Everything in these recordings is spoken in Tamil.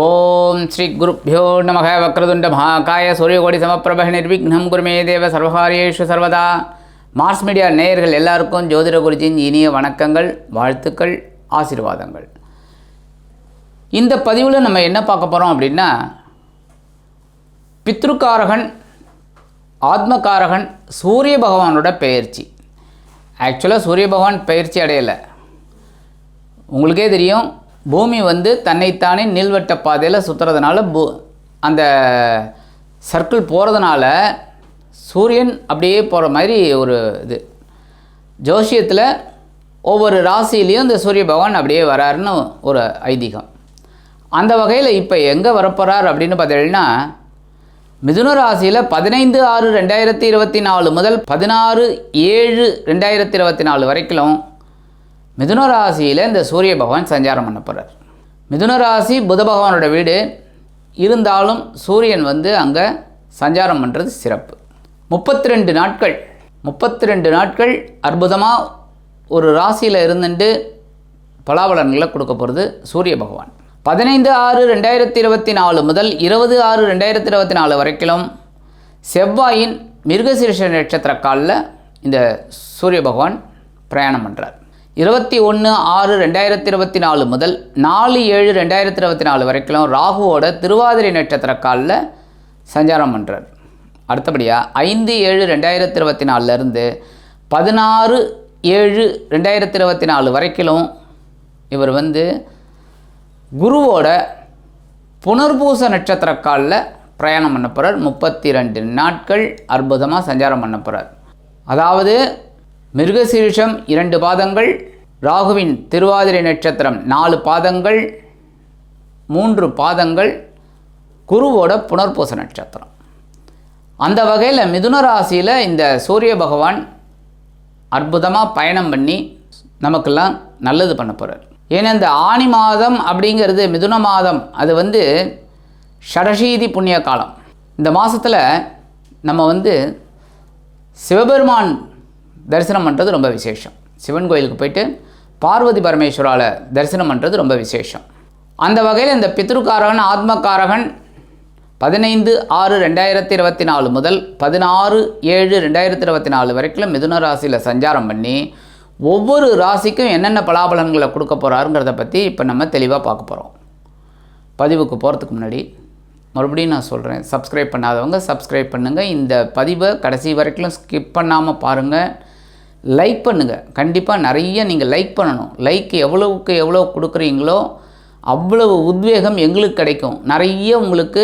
ஓம் ஸ்ரீ குருப்பியோ நமக வக்ரதுண்ட மகாகாய சூரியகோடி சமப்பிரப நிர்விக்னம் குருமே தேவ சர்வகாரியேஷு சர்வதா. மார்ஸ் மீடியா நேயர்கள் எல்லாருக்கும் ஜோதிட குருஜியின் இனிய வணக்கங்கள் வாழ்த்துக்கள் ஆசீர்வாதங்கள். இந்த பதிவில் நம்ம என்ன பார்க்க போகிறோம் அப்படின்னா பித்ருக்காரகன் ஆத்மகாரகன் சூரிய பகவானோட பெயர்ச்சி. ஆக்சுவலாக சூரிய பகவான் பயிற்சி அடையலை. உங்களுக்கே தெரியும் பூமி வந்து தன்னைத்தானே நீள்வட்ட பாதையில் சுற்றுறதுனால பூ அந்த சர்க்கிள் போகிறதுனால சூரியன் அப்படியே போகிற மாதிரி ஒரு இது. ஜோசியத்தில் ஒவ்வொரு ராசியிலையும் இந்த சூரிய பகவான் அப்படியே வராருன்னு ஒரு ஐதீகம். அந்த வகையில் இப்போ எங்கே வரப்போகிறார் அப்படின்னு பார்த்தீங்கன்னா மிதுன ராசியில் பதினைந்து ஆறு ரெண்டாயிரத்தி இருபத்தி நாலு முதல் பதினாறு ஏழு ரெண்டாயிரத்தி இருபத்தி நாலு வரைக்கும் மிதுன ராசியில் இந்த சூரிய பகவான் சஞ்சாரம் பண்ண போகிறார் மிதுன ராசி புத பகவானோட வீடு. இருந்தாலும் சூரியன் வந்து அங்கே சஞ்சாரம் பண்ணுறது சிறப்பு. முப்பத்தி ரெண்டு நாட்கள். முப்பத்தி ரெண்டு நாட்கள் அற்புதமாக ஒரு ராசியில் இருந்துட்டு பலாபலன்களை கொடுக்க போகிறது சூரிய பகவான். பதினைந்து ஆறு ரெண்டாயிரத்தி இருபத்தி நாலு முதல் இருபது ஆறு ரெண்டாயிரத்தி இருபத்தி நாலு வரைக்கும் செவ்வாயின் மிருகசீர்ஷ நட்சத்திர காலில் இந்த சூரிய பகவான் பிரயாணம் பண்ணுறார் இருபத்தி ஒன்று ஆறு ரெண்டாயிரத்தி இருபத்தி நாலு முதல் நாலு ஏழு ரெண்டாயிரத்தி இருபத்தி நாலு வரைக்கும் ராகுவோட திருவாதிரை நட்சத்திர காலில் சஞ்சாரம் பண்ணுறார் அடுத்தபடியாக ஐந்து ஏழு ரெண்டாயிரத்தி இருபத்தி நாலுலேருந்து பதினாறு ஏழு ரெண்டாயிரத்தி இருபத்தி நாலு வரைக்கும் இவர் வந்து குருவோட புனர்பூச நட்சத்திர காலில் பிரயாணம் பண்ண போகிறார் முப்பத்தி ரெண்டு நாட்கள் அற்புதமாக சஞ்சாரம் பண்ண போகிறார் அதாவது மிருகசீரிஷம் இரண்டு பாதங்கள் ராகுவின் திருவாதிரை நட்சத்திரம் நாலு பாதங்கள் மூன்று பாதங்கள் குருவோட புனர்பூச நட்சத்திரம். அந்த வகையில் மிதுன ராசியில் இந்த சூரிய பகவான் அற்புதமாக பயணம் பண்ணி நமக்கெல்லாம் நல்லது பண்ண போகிறார் ஏன்னா இந்த ஆணி மாதம் அப்படிங்கிறது மிதுன மாதம். அது வந்து ஷடசீதி புண்ணிய காலம். இந்த மாதத்தில் நம்ம வந்து சிவபெருமான் தரிசனம் பண்ணுறது ரொம்ப விசேஷம். சிவன் கோயிலுக்கு போயிட்டு பார்வதி பரமேஸ்வரால் தரிசனம் பண்ணுறது ரொம்ப விசேஷம். அந்த வகையில் இந்த பித்ருக்காரகன் ஆத்மகாரகன் பதினைந்து ஆறு ரெண்டாயிரத்தி இருபத்தி நாலு முதல் பதினாறு ஏழு ரெண்டாயிரத்தி இருபத்தி நாலு வரைக்கும் மிதுன ராசியில் சஞ்சாரம் பண்ணி ஒவ்வொரு ராசிக்கும் என்னென்ன பலாபலன்களை கொடுக்க போகிறாருங்கிறத பற்றி இப்போ நம்ம தெளிவாக பார்க்க போகிறோம் பதிவுக்கு போகிறதுக்கு முன்னாடி மறுபடியும் நான் சொல்கிறேன் சப்ஸ்கிரைப் பண்ணாதவங்க சப்ஸ்கிரைப் பண்ணுங்கள் இந்த பதிவை கடைசி வரைக்கும் ஸ்கிப் பண்ணாமல் பாருங்கள் லைக் பண்ணுங்கள் கண்டிப்பாக நிறைய நீங்கள் லைக் பண்ணணும். லைக் எவ்வளவுக்கு எவ்வளோ கொடுக்குறீங்களோ அவ்வளவு உத்வேகம் எங்களுக்கு கிடைக்கும். நிறைய உங்களுக்கு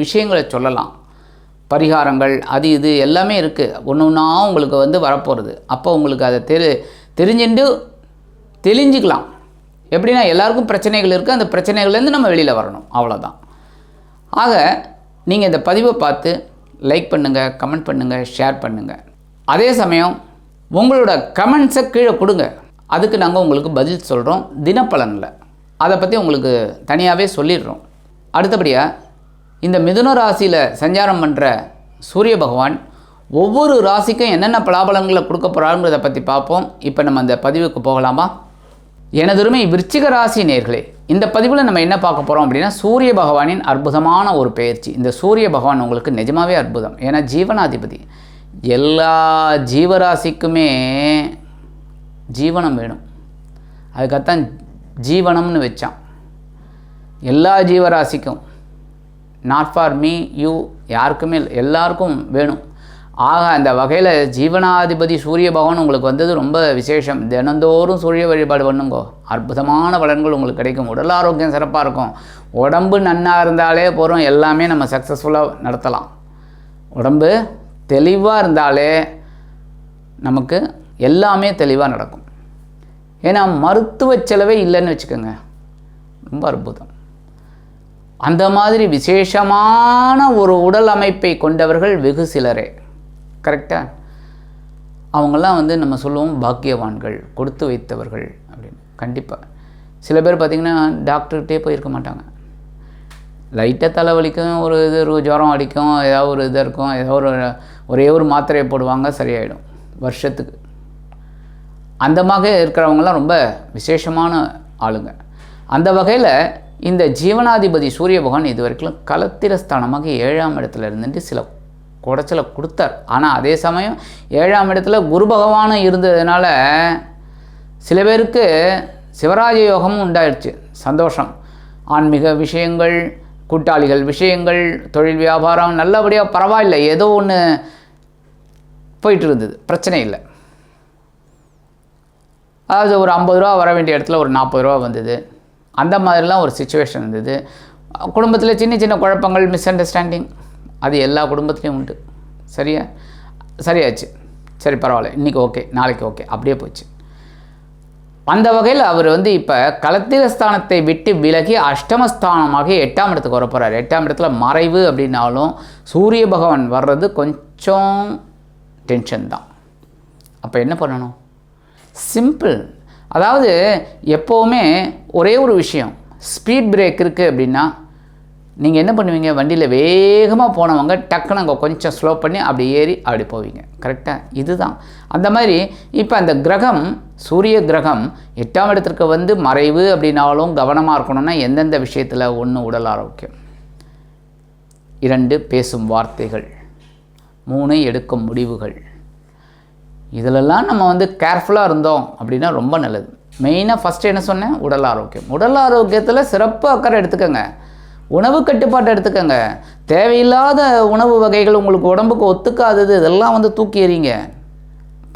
விஷயங்களை சொல்லலாம். பரிகாரங்கள் அது இது எல்லாமே இருக்குது ஒன்று ஒன்றா உங்களுக்கு வந்து வரப்போகிறது அப்போ உங்களுக்கு அதை தெரி தெரிஞ்சுட்டு தெளிஞ்சிக்கலாம். எப்படின்னா எல்லாருக்கும் பிரச்சனைகள் இருக்குது அந்த பிரச்சனைகள்லேருந்து நம்ம வெளியில் வரணும். அவ்வளோதான் ஆக நீங்கள் இந்த பதிவை பார்த்து லைக் பண்ணுங்கள் கமெண்ட் பண்ணுங்கள் ஷேர் பண்ணுங்கள் அதே சமயம் உங்களோட கமெண்ட்ஸை கீழே கொடுங்க. அதுக்கு நாங்கள் உங்களுக்கு பதில் சொல்கிறோம் தினப்பலனில். அதை பற்றி உங்களுக்கு தனியாகவே சொல்லிடுறோம். அடுத்தபடியாக இந்த மிதுன ராசியில் சஞ்சாரம் பண்ணுற சூரிய பகவான் ஒவ்வொரு ராசிக்கும் என்னென்ன பலாபலன்களை கொடுக்க போகிறாருங்கிறத பற்றி பார்ப்போம். இப்போ நம்ம அந்த பதிவுக்கு போகலாமா? எனதுருமை விருச்சிக ராசி நேர்களே இந்த பதிவில் நம்ம என்ன பார்க்க போகிறோம் அப்படின்னா சூரிய பகவானின் அற்புதமான ஒரு பெயர்ச்சி. இந்த சூரிய பகவான் உங்களுக்கு நிஜமாவே அற்புதம். ஏன்னா ஜீவனாதிபதி. எல்லா ஜீவராசிக்குமே ஜீவனம் வேணும். அதுக்காகத்தான் ஜீவனம்னு வச்சான். எல்லா ஜீவராசிக்கும் நாட் ஃபார் மீ யூ யாருக்குமே எல்லாருக்கும் வேணும். ஆக அந்த வகையில் ஜீவனாதிபதி சூரிய பகவான் உங்களுக்கு வந்தது ரொம்ப விசேஷம். தினந்தோறும் சூரிய வழிபாடு பண்ணுங்கோ. அற்புதமான பலன்கள் உங்களுக்கு கிடைக்கும். உடல் ஆரோக்கியம் சிறப்பாக இருக்கும். உடம்பு நன்னாக இருந்தாலே போகிறோம் எல்லாமே நம்ம சக்ஸஸ்ஃபுல்லாக நடத்தலாம். உடம்பு தெளிவாக இருந்தாலே நமக்கு எல்லாமே தெளிவாக நடக்கும். ஏன்னா மருத்துவ செலவே இல்லைன்னு வச்சுக்கோங்க. ரொம்ப அற்புதம். அந்த மாதிரி விசேஷமான ஒரு உடல் அமைப்பை கொண்டவர்கள் வெகு சிலரே. கரெக்டாக அவங்கெல்லாம் வந்து நம்ம சொல்லுவோம் பாக்கியவான்கள் கொடுத்து வைத்தவர்கள் அப்படின்னு. கண்டிப்பாக சில பேர் பார்த்திங்கன்னா டாக்டர்கிட்டே போயிருக்க மாட்டாங்க. லைட்டாக தலைவலிக்கும் ஒரு இது ஒரு ஜுரம் அடிக்கும் ஏதாவது ஒரு இதாக இருக்கும் ஏதாவது ஒரு ஒரே ஒரு மாத்திரையை போடுவாங்க சரியாயிடும். வருஷத்துக்கு. அந்த மாதிரி இருக்கிறவங்களாம் ரொம்ப விசேஷமான ஆளுங்க. அந்த வகையில் இந்த ஜீவனாதிபதி சூரிய பகவான் இது வரைக்கும் கலத்திரஸ்தானமாக ஏழாம் இடத்துல இருந்துட்டு சில குடைச்சலை கொடுத்தார். ஆனால் அதே சமயம் ஏழாம் இடத்துல குரு பகவானும் இருந்ததுனால சில பேருக்கு சிவராஜ யோகமும் உண்டாயிடுச்சு சந்தோஷம். ஆன்மீக விஷயங்கள் கூட்டாளிகள் விஷயங்கள் தொழில் வியாபாரம் நல்லபடியாக பரவாயில்லை. ஏதோ ஒன்று போயிட்டு இருந்தது பிரச்சனை இல்லை. அதாவது ஒரு ஐம்பது ரூபா வர வேண்டிய இடத்துல ஒரு நாற்பது ரூபா வந்தது. அந்த மாதிரிலாம் ஒரு சுச்சுவேஷன் இருந்தது. குடும்பத்தில் சின்ன சின்ன குழப்பங்கள் மிஸ் அண்டர்ஸ்டாண்டிங் அது எல்லா குடும்பத்துலேயும் உண்டு. சரியா? சரியாச்சு. சரி பரவாயில்ல. இன்றைக்கி ஓகே நாளைக்கு ஓகே அப்படியே போச்சு. அந்த வகையில் அவர் வந்து இப்போ கலத்திரஸ்தானத்தை விட்டு விலகி அஷ்டமஸ்தானமாக எட்டாம் இடத்துக்கு வர போகிறார் எட்டாம் இடத்துல மறைவு அப்படின்னாலும் சூரிய பகவான் வர்றது கொஞ்சம் டென்ஷன் தான். அப்போ என்ன பண்ணணும்? சிம்பிள் அதாவது எப்போவுமே ஒரே ஒரு விஷயம். ஸ்பீட் பிரேக் இருக்குது அப்படின்னா நீங்கள் என்ன பண்ணுவீங்க? வண்டியில் வேகமாக போனவங்க டக்குன்னு அங்கே கொஞ்சம் ஸ்லோ பண்ணி அப்படி ஏறி அப்படி போவீங்க. கரெக்டாக இதுதான். அந்த மாதிரி இப்போ அந்த கிரகம் சூரிய கிரகம் எட்டாம் இடத்திற்கு வந்து மறைவு அப்படின்னாலும் கவனமாக இருக்கணும்னா எந்தெந்த விஷயத்தில் ஒன்று உடல் ஆரோக்கியம். இரண்டு பேசும் வார்த்தைகள். மூணு எடுக்கும் முடிவுகள். இதிலெல்லாம் நம்ம வந்து கேர்ஃபுல்லாக இருந்தோம் அப்படின்னா ரொம்ப நல்லது. மெயினாக ஃபஸ்ட்டு என்ன சொன்னேன்? உடல் ஆரோக்கியம். உடல் ஆரோக்கியத்தில் சிறப்பு அக்கறை எடுத்துக்கோங்க. உணவு கட்டுப்பாட்டை எடுத்துக்கோங்க. தேவையில்லாத உணவு வகைகள் உங்களுக்கு உடம்புக்கு ஒத்துக்காதது இதெல்லாம் வந்து தூக்கி எறிங்க.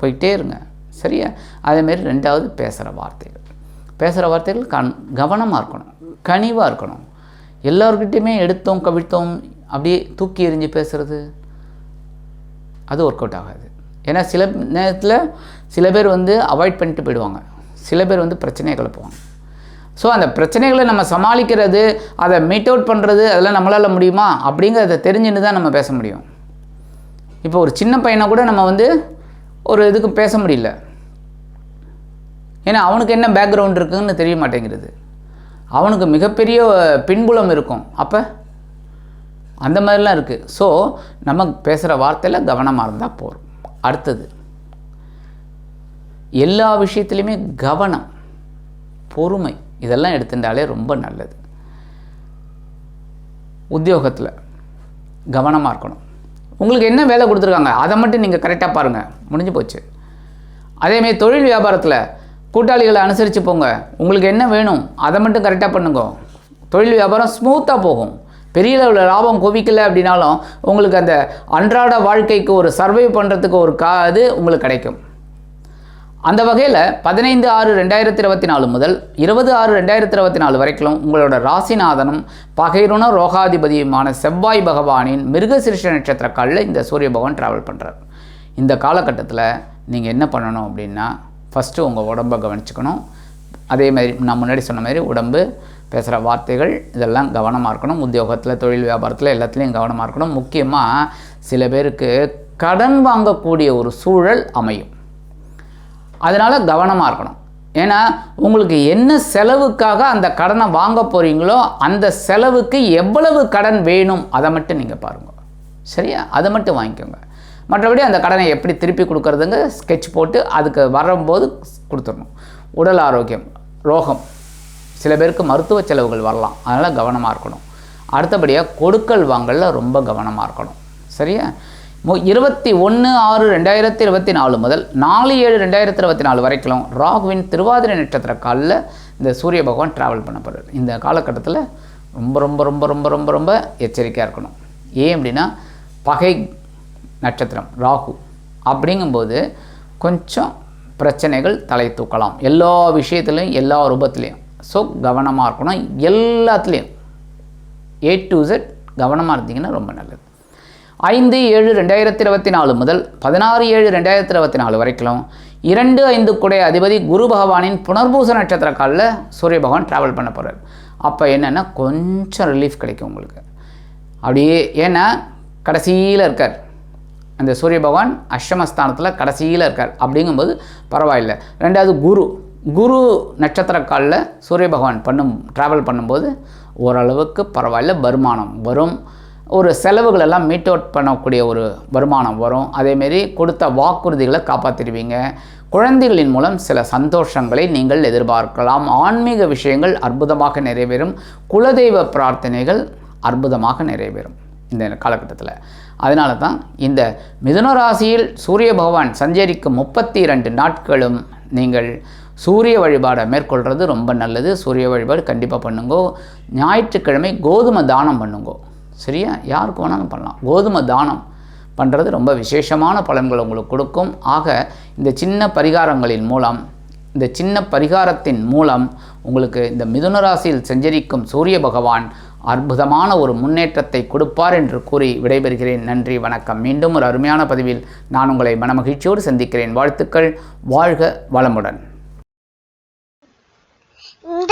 போயிட்டே இருங்க. சரியா? அதேமாரி ரெண்டாவது பேசுகிற வார்த்தைகள். பேசுகிற வார்த்தைகள் கண் கவனமாக இருக்கணும். கனிவாக இருக்கணும். எல்லோருக்கிட்டையுமே எடுத்தோம் கவிழ்த்தோம் அப்படியே தூக்கி எறிஞ்சு பேசுகிறது அது ஒர்க் அவுட் ஆகாது. ஏன்னா சில நேரத்தில் சில பேர் வந்து அவாய்ட் பண்ணிட்டு போயிடுவாங்க. சில பேர் வந்து பிரச்சனையை கிளப்புவாங்க ஸோ அந்த பிரச்சனைகளை நம்ம சமாளிக்கிறது அதை மீட் அவுட் பண்ணுறது அதெல்லாம் நம்மளால் முடியுமா? அப்படிங்கிறத தெரிஞ்சுன்னு தான் நம்ம பேச முடியும். இப்போ ஒரு சின்ன பையனை கூட நம்ம வந்து ஒரு இதுக்கு பேச முடியல. ஏன்னா அவனுக்கு என்ன பேக்ரவுண்ட் இருக்குதுன்னு தெரிய மாட்டேங்கிறது. அவனுக்கு மிகப்பெரிய பின்புலம் இருக்கும். அப்போ அந்த மாதிரிலாம் இருக்குது ஸோ நம்ம பேசுகிற வார்த்தையில் கவனமாக இருந்தால் போகிறோம் அடுத்தது எல்லா விஷயத்துலையுமே கவனம் பொறுமை இதெல்லாம் எடுத்துட்டாலே ரொம்ப நல்லது. உத்தியோகத்தில் கவனமாக இருக்கணும். உங்களுக்கு என்ன வேலை கொடுத்துருக்காங்க? அதை மட்டும் நீங்கள் கரெக்டாக பாருங்கள் முடிஞ்சு போச்சு. அதேமாரி தொழில் வியாபாரத்தில் கூட்டாளிகளை அனுசரித்து போங்க. உங்களுக்கு என்ன வேணும்? அதை மட்டும் கரெக்டாக பண்ணுங்க. தொழில் வியாபாரம் ஸ்மூத்தாக போகும். பெரிய அளவில் லாபம் குவிக்கல அப்படின்னாலும் உங்களுக்கு அந்த அன்றாட வாழ்க்கைக்கு ஒரு சர்வை பண்ணுறதுக்கு ஒரு கா இது உங்களுக்கு கிடைக்கும். அந்த வகையில் பதினைந்து ஆறு ரெண்டாயிரத்தி இருபத்தி நாலு முதல் இருபது ஆறு ரெண்டாயிரத்தி இருபத்தி நாலு வரைக்கும் உங்களோட ராசிநாதனும் பகைருண ரோகாதிபதியுமான செவ்வாய் பகவானின் மிருகசிருஷ்ட நட்சத்திர காலில் இந்த சூரிய பகவான் ட்ராவல் பண்ணுறார் இந்த காலகட்டத்தில் நீங்கள் என்ன பண்ணணும் அப்படின்னா ஃபஸ்ட்டு உங்கள் உடம்பை கவனிச்சுக்கணும். அதே மாதிரி நான் முன்னாடி சொன்ன மாதிரி உடம்பு பேசுகிற வார்த்தைகள் இதெல்லாம் கவனமாக இருக்கணும். உத்தியோகத்தில் தொழில் வியாபாரத்தில் எல்லாத்துலேயும் கவனமாக இருக்கணும். முக்கியமாக சில பேருக்கு கடன் வாங்கக்கூடிய ஒரு சூழல் அமையும். அதனால் கவனமாக இருக்கணும். ஏன்னா உங்களுக்கு என்ன செலவுக்காக அந்த கடனை வாங்க போகிறீங்களோ அந்த செலவுக்கு எவ்வளவு கடன் வேணும் அதை மட்டும் நீங்கள் பாருங்கள் சரியா? அதை மட்டும் வாங்கிக்கோங்க. மற்றபடி அந்த கடனை எப்படி திருப்பி கொடுக்குறதுங்க? ஸ்கெட்ச் போட்டு அதுக்கு வரும்போது கொடுத்துடணும். உடல் ஆரோக்கியம் ரோகம். சில பேருக்கு மருத்துவ செலவுகள் வரலாம். அதனால் கவனமாக இருக்கணும். அடுத்தபடியாக கொடுக்கல் வாங்கலில் ரொம்ப கவனமாக இருக்கணும். சரியா? மு இருபத்தி ஒன்று ஆறு ரெண்டாயிரத்தி இருபத்தி நாலு முதல் நாலு ஏழு ரெண்டாயிரத்தி இருபத்தி நாலு வரைக்கும் ராகுவின் திருவாதிரை நட்சத்திர காலில் இந்த சூரிய பகவான் ட்ராவல் பண்ண போகிறார் இந்த காலகட்டத்தில் ரொம்ப ரொம்ப ரொம்ப ரொம்ப ரொம்ப ரொம்ப எச்சரிக்கையாக இருக்கணும். ஏன் அப்படின்னா பகை நட்சத்திரம் ராகு அப்படிங்கும்போது கொஞ்சம் பிரச்சனைகள் தலை தூக்கலாம். எல்லா விஷயத்துலையும் எல்லா ரூபத்துலேயும். ஸோ கவனமாக இருக்கணும். எல்லாத்துலேயும். ஏ டு இசட் கவனமாக இருந்தீங்கன்னா ரொம்ப நல்லது. ஐந்து ஏழு ரெண்டாயிரத்தி இருபத்தி நாலு முதல் பதினாறு ஏழு ரெண்டாயிரத்தி இருபத்தி நாலு வரைக்கும் இரண்டு ஐந்து குடை அதிபதி குரு பகவானின் புனர்பூச நட்சத்திர காலில் சூரிய பகவான் ட்ராவல் பண்ண போகிறார் அப்போ என்னென்னா கொஞ்சம் ரிலீஃப் கிடைக்கும் உங்களுக்கு. அப்படியே ஏன்னா கடைசியில் இருக்கார். அந்த சூரிய பகவான் அஷ்டமஸ்தானத்தில் கடைசியில் இருக்கார். அப்படிங்கும்போது பரவாயில்லை. ரெண்டாவது குரு. குரு நட்சத்திர காலில் சூரிய பகவான் பண்ணும் ட்ராவல் பண்ணும்போது ஓரளவுக்கு பரவாயில்ல வருமானம் வரும். ஒரு செலவுகளெல்லாம் மீட் அவுட் பண்ணக்கூடிய ஒரு வருமானம் வரும். அதேமாரி கொடுத்த வாக்குறுதிகளை காப்பாற்றிடுவீங்க குழந்தைகளின் மூலம் சில சந்தோஷங்களை நீங்கள் எதிர்பார்க்கலாம். ஆன்மீக விஷயங்கள் அற்புதமாக நிறைவேறும். குலதெய்வ பிரார்த்தனைகள் அற்புதமாக நிறைவேறும் இந்த காலகட்டத்தில். அதனால தான் இந்த மிதுன ராசியில் சூரிய பகவான் சஞ்சரிக்கும் முப்பத்தி இரண்டு நாட்களும் நீங்கள் சூரிய வழிபாடை மேற்கொள்கிறது ரொம்ப நல்லது. சூரிய வழிபாடு கண்டிப்பாக பண்ணுங்கோ. ஞாயிற்றுக்கிழமை கோதுமை தானம் பண்ணுங்கோ. சரியா? யாருக்கு வேணாலும் பண்ணலாம். கோதுமை தானம் பண்ணுறது ரொம்ப விசேஷமான பலன்கள் உங்களுக்கு கொடுக்கும். ஆக இந்த சின்ன பரிகாரங்களின் மூலம் இந்த சின்ன பரிகாரத்தின் மூலம் உங்களுக்கு இந்த மிதுன ராசியில் சஞ்சரிக்கும் சூரிய பகவான் அற்புதமான ஒரு முன்னேற்றத்தை கொடுப்பார் என்று கூறி விடைபெறுகிறேன். நன்றி வணக்கம். மீண்டும் ஒரு அருமையான பதிவில் நான் உங்களை மனமகிழ்ச்சியோடு சந்திக்கிறேன். வாழ்த்துக்கள். வாழ்க வளமுடன்.